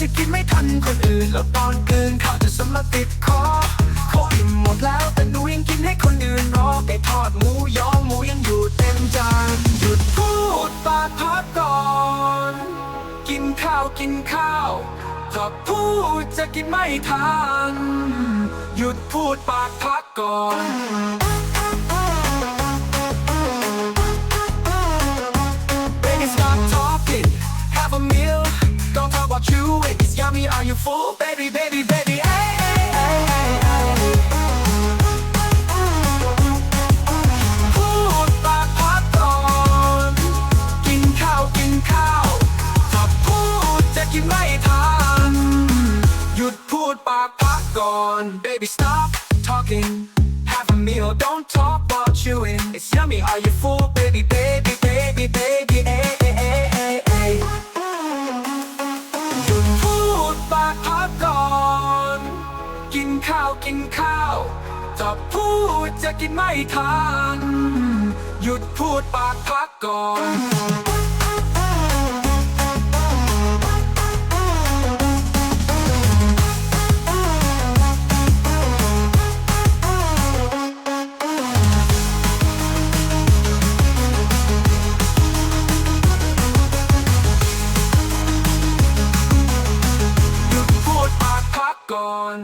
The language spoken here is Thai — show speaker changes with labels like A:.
A: จะกินไม่ทันคนอื่น แล้วตอนกลืนข้าวจะสำลักติดคอโคอิ่มหมดแล้วแต่หนูยังกินให้คนอื่นรอไก่ทอดหมูยอหมูยังอยู่เต็มจานหยุดพูดปากพักก่อน กินข้าวกินข้าวถ้าพูดจะกินไม่ทัน หยุดพูดปากพักก่อน you full? Baby, baby, baby. Hey, hey, hey, hey, hey. พูดปากพักก่อน กินข้าวกินข้าว ถ้าพูดจะกินไม่ทัน หยุดพูดปากพักก่อน Baby, stop talking. Have a meal. Don't talk about chewing. It's yummy. Are you full? Baby, baby, baby, baby. ข้าวกินข้าว จะพูดจะกินไม่ทาน หยุดพูดปากพักก่อนก่อน